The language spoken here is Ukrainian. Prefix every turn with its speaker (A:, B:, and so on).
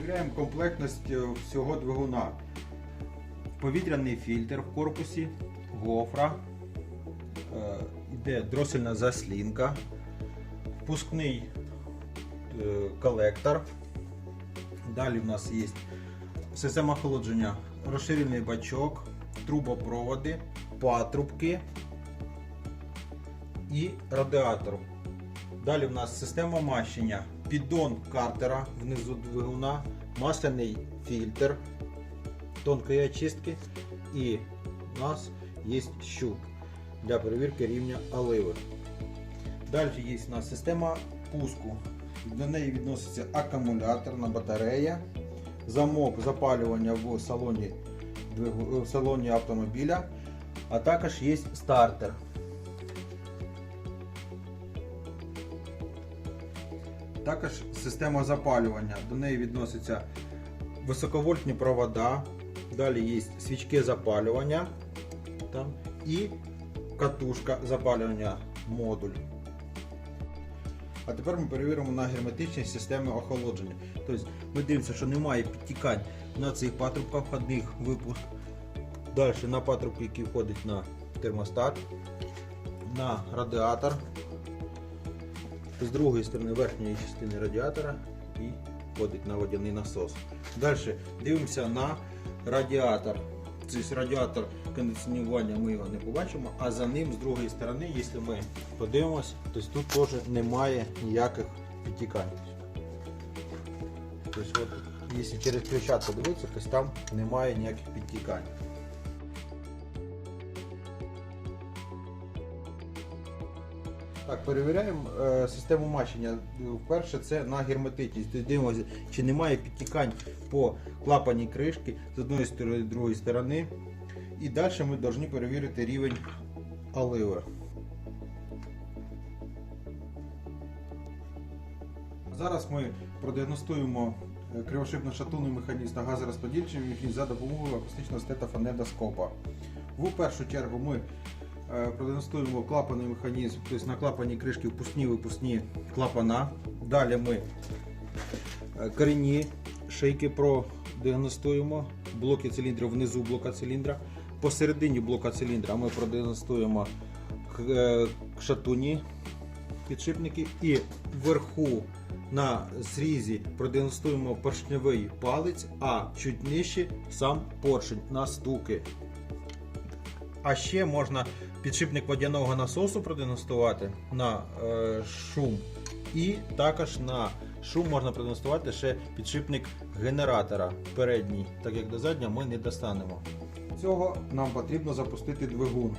A: Перевіряємо комплектність е, всього двигуна. Повітряний фільтр в корпусі, гофра, е, йде дросельна заслінка, впускний е, колектор. Далі в нас є система охолодження, розширений бачок, трубопроводи, патрубки і радіатор. Далі в нас система мащення, піддон картера внизу двигуна, масляний фільтр тонкої очистки і у нас є щуп для перевірки рівня оливи. Далі є у нас система пуску. До неї відноситься акумуляторна батарея, замок запалювання в салоні, в салоні автомобіля, а також є стартер. Також система запалювання. До неї відносяться високовольтні провода, далі є свічки запалювання там, і катушка запалювання модуль. А тепер ми перевіримо на герметичність системи охолодження. Тобто ми дивимося, що немає підтікань на цих патрубках входних випуск. Далі на патрубки, які входять на термостат, на радіатор. З другої сторони верхньої частини радіатора і входить на водяний насос. Далі дивимося на радіатор. Тобто радіатор кондиціонування ми його не побачимо, а за ним з другої сторони, якщо ми подивимось, то тут теж немає ніяких підтікань. Тобто, якщо через ключат подивитися, то там немає ніяких підтікань. Так, перевіряємо е, систему мащення. Вперше це на герметичність. Тобто Дивимося, чи немає підтікань по клапаній кришки з одної сторони, з другої сторони. І далі ми повинні перевірити рівень оливи. Зараз ми продіагностуємо е, кривошипно-шатунний механізм та газорозподільчий механізм за допомогою акустичного стетофонендоскопа. В першу чергу ми продемонструємо клапанний механізм, тобто на клапані кришки впускні випускні клапана. Далі ми е, корінні шийки продіагностуємо, блоки циліндрів внизу блока циліндра. Посередині блока циліндра ми продіагностуємо е, шатуні підшипники і вверху на зрізі продемонструємо поршневий палець, а чуть нижче сам поршень на стуки. А ще можна підшипник водяного насосу продемонструвати на е, шум. І також на шум можна продемонструвати ще підшипник генератора передній, так як до заднього ми не достанемо. Цього нам потрібно запустити двигун.